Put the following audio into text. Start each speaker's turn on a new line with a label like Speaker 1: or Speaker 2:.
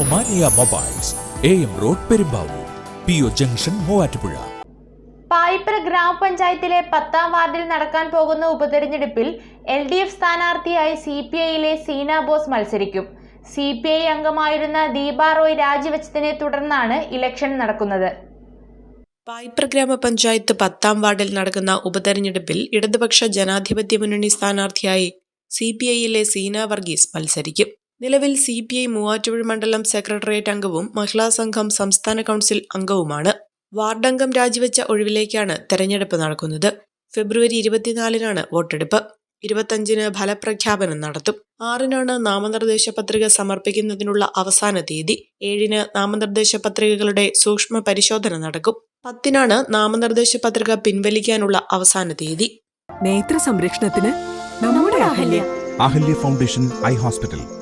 Speaker 1: Omania mobiles A M road Perumbavoor P O junction Muvattupuzha.
Speaker 2: Payippara ഗ്രാമപഞ്ചായത്തിലെ പത്താം വാർഡിൽ നടക്കാൻ പോകുന്ന ഉപതെരഞ്ഞെടുപ്പിൽ എൽ ഡി എഫ് സ്ഥാനാർത്ഥിയായി സി പി ഐയിലെ സീന ബോസ് മത്സരിക്കും. സി പി ഐ അംഗമായിരുന്ന ദീപ റോയ് രാജിവെച്ചതിനെ തുടർന്നാണ് ഇലക്ഷൻ നടക്കുന്നത്.
Speaker 3: പായിപ്ര ഗ്രാമപഞ്ചായത്ത് പത്താം വാർഡിൽ നടക്കുന്ന ഉപതെരഞ്ഞെടുപ്പിൽ ഇടതുപക്ഷ ജനാധിപത്യ മുന്നണി സ്ഥാനാർത്ഥിയായി സി പി ഐയിലെ സീന വർഗീസ് മത്സരിക്കും. നിലവിൽ സി പി ഐ മൂവാറ്റുപുഴ മണ്ഡലം സെക്രട്ടേറിയറ്റ് അംഗവും മഹിളാ സംഘം സംസ്ഥാന കൗൺസിൽ അംഗവുമാണ്. വാർഡംഗം രാജിവെച്ച ഒഴിവിലേക്കാണ് തെരഞ്ഞെടുപ്പ് നടക്കുന്നത്. ഫെബ്രുവരി ഇരുപത്തിനാലിനാണ് വോട്ടെടുപ്പ്. ഇരുപത്തഞ്ചിന് ഫലപ്രഖ്യാപനം നടത്തും. ആറിനാണ് നാമനിർദ്ദേശ പത്രിക സമർപ്പിക്കുന്നതിനുള്ള അവസാന തീയതി. ഏഴിന് നാമനിർദ്ദേശ പത്രികകളുടെ സൂക്ഷ്മ പരിശോധന നടക്കും. പത്തിനാണ് നാമനിർദ്ദേശ പത്രിക പിൻവലിക്കാനുള്ള അവസാന തീയതി.
Speaker 4: നേത്ര സംരക്ഷണത്തിന് നമ്മുടെ Ahalya.
Speaker 5: Ahalya foundation eye hospital.